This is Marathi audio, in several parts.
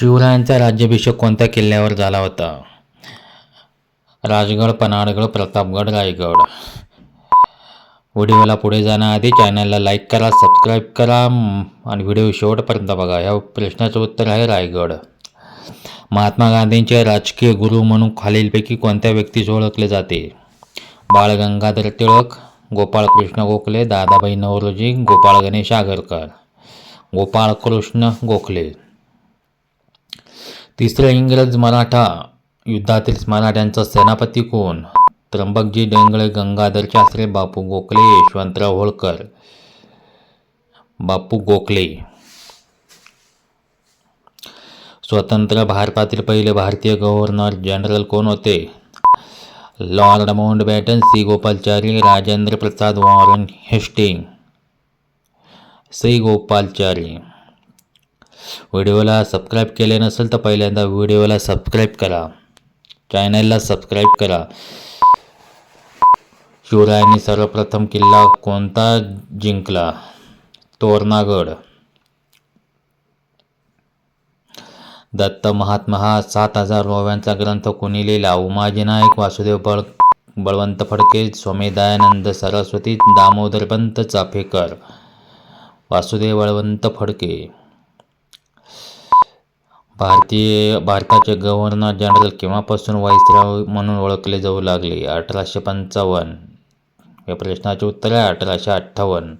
शिवरायांचा राज्याभिषेक कोणत्या किल्ल्यावर झाला होता? राजगड पन्हाळगड प्रतापगड रायगड. व्हिडिओला पुढे जाण्याआधी चॅनलला लाईक करा सबस्क्राईब करा आणि व्हिडिओ शेवटपर्यंत बघा. या प्रश्नाचं उत्तर आहे रायगड. महात्मा गांधींचे राजकीय गुरु म्हणून खालीलपैकी कोणत्या व्यक्तीस ओळखले जाते? बाळ गंगाधर टिळक गोपाळकृष्ण गोखले दादाबाई नवरोजी गोपाळ गणेश आगरकर. गोपाळकृष्ण गोखले. तिसऱ्या इंग्रज मराठा. युद्धातील मराठ्यांचा सेनापती कोण? त्र्यंबकजी डेंगळे गंगाधर शास्त्री बापू गोखले यशवंतराव होळकर. बापू गोखले. स्वतंत्र भारतातील पहिले भारतीय गव्हर्नर जनरल कोण होते? Lord Mountbatten C. Gopalachari Rajendra Prasad Warren Hastings. C. Gopalachari. व्हिडिओला सबस्क्राईब केले नसेल तर पहिल्यांदा व्हिडिओला सबस्क्राईब करा. चॅनलला सबस्क्राईब करा. शिवरायांनी सर्वप्रथम किल्ला कोणता जिंकला? तोरणागड. दत्त महात्मा हा सात हजार ओव्यांचा ग्रंथ कोणी लिहिला? उमाजी नाईक वासुदेव बळ बळवंत फडके स्वामी दयानंद सरस्वती दामोदरपंत चाफेकर. वासुदेव बळवंत फडके. भारतीय भारताचे गव्हर्नर जनरल केव्हापासून व्हाईसराय म्हणून ओळखले जाऊ लागले? अठराशे पंचावन्न. या प्रश्नाचे उत्तर आहे अठराशे अठ्ठावन्न.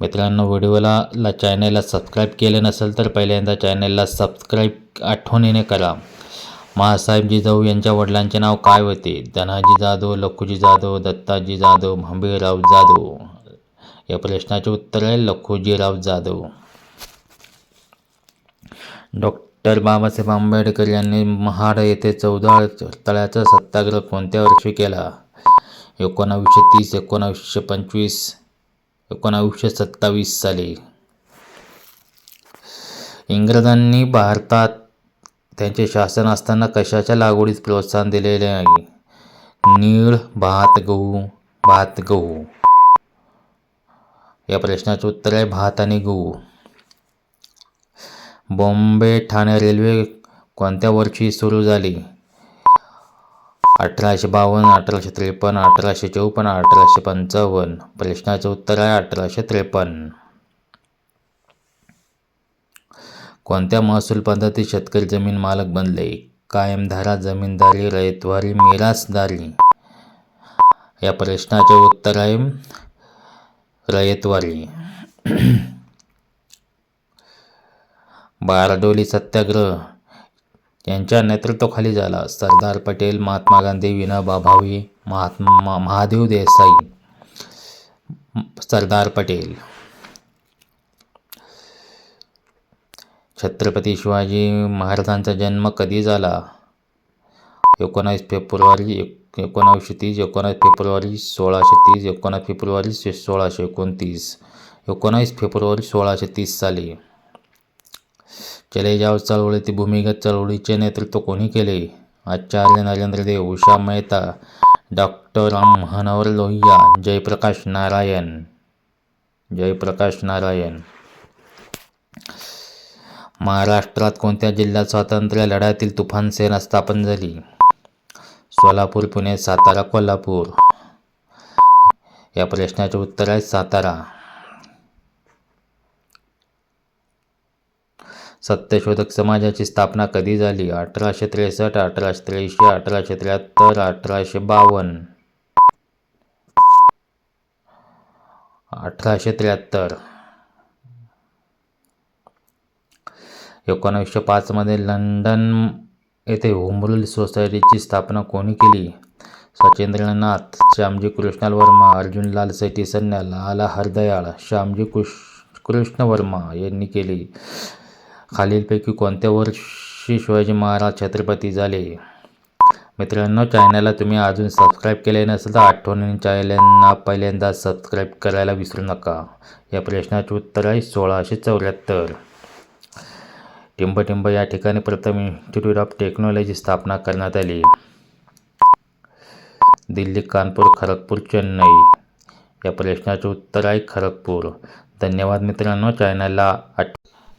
मित्रांनो व्हिडिओला ला चॅनलला सबस्क्राईब केले नसेल तर पहिल्यांदा चॅनलला सबस्क्राईब आठवणीने करा. महासाहेब जिजाऊ यांच्या वडिलांचे नाव काय होते? धनाजी जाधव लखुजी जाधव दत्ताजी जाधव भांबीराव जाधव. या प्रश्नाचे उत्तर आहे लखुजीराव जाधव. डॉक्टर बाबासाहेब आंबेडकर यांनी महाड येथे चौदा तळ्याचा सत्याग्रह कोणत्या वर्षी केला? एकोणावीसशे तीस एकोणावीसशे पंचवीस एकोणावीसशे सत्तावीस साली. इंग्रजांनी भारतात त्यांचे शासन असताना कशाच्या लागवडीस प्रोत्साहन दिलेले आहे? नीळ भात गहू भात गहू. या प्रश्नाचे उत्तर आहे भात आणि गहू. बॉम्बे ठाणे रेल्वे कोणत्या वर्षी सुरू झाली? अठराशे बावन्न अठराशे त्रेपन्न अठराशे चौपन्न अठराशे पंचावन्न. प्रश्नाचं उत्तर आहे अठराशे त्रेपन्न. कोणत्या महसूल पद्धतीत शेतकरी जमीन मालक बनले? कायमधारा जमीनदारी रयतवारी मिरासदारी. या प्रश्नाचे उत्तर आहे रयतवारी बारडोली सत्याग्रह. यांच्या नेतृत्वाखाली झाला सरदार पटेल महात्मा गांधी विनोबा भावे महात्मा महादेव देसाई सरदार पटेल. छत्रपती शिवाजी महाराजांचा जन्म कधी झाला? एकोणावीस फेब्रुवारी एक एकोणावीसशे तीस एकोणावीस फेब्रुवारी सोळाशे तीस एकोणावीस फेब्रुवारी सोळाशे एकोणतीस एकोणावीस फेब्रुवारी सोळाशे तीस साली. चले जाव चळवळीतील भूमिगत चळवळीचे नेतृत्व कोणी केले? आचार्य नरेंद्र देव उषा मेहता डॉक्टर राम मनोहर लोहिया जयप्रकाश नारायण जयप्रकाश नारायण. महाराष्ट्रात कोणत्या जिल्ह्यात स्वातंत्र्य लढ्यातील तुफान सेना स्थापन झाली? सोलापूर पुणे सातारा कोल्हापूर. या प्रश्नाचे उत्तर आहे सातारा. सत्यशोधक समाजाची स्थापना कधी झाली? अठराशे त्रेसष्ट अठराशे त्र्याऐंशी अठराशे त्र्याहत्तर अठराशे बावन्न. अठराशे त्र्याहत्तर. एकोणावीसशे पाचमध्ये लंडन येथे हुमरुल सोसायटीची स्थापना कोणी केली? सचेंद्रनाथ श्यामजी कृष्णाल वर्मा अर्जुनलाल सेटी सन्याला लाला हरदयाळ श्यामजी कृष कृष्ण वर्मा यांनी केली. खालीलपैकी कोणत्या वर्षी शिवाजी महाराज छत्रपती झाले? मित्रांनो चॅनलला तुम्ही अजून सबस्क्राईब केले नसेल तर आठवणीने चॅनलना पहिल्यांदा सबस्क्राईब करायला विसरू नका. या प्रश्नाचे उत्तर आहे सोळाशे चौऱ्याहत्तर. टिंबटिंब या ठिकाणी प्रथम इन्स्टिट्यूट ऑफ टेक्नॉलॉजी स्थापना करण्यात आली. दिल्ली कानपूर खरगपूर चेन्नई. या प्रश्नाचे उत्तर आहे खरगपूर. धन्यवाद मित्रांनो चॅनलला आठ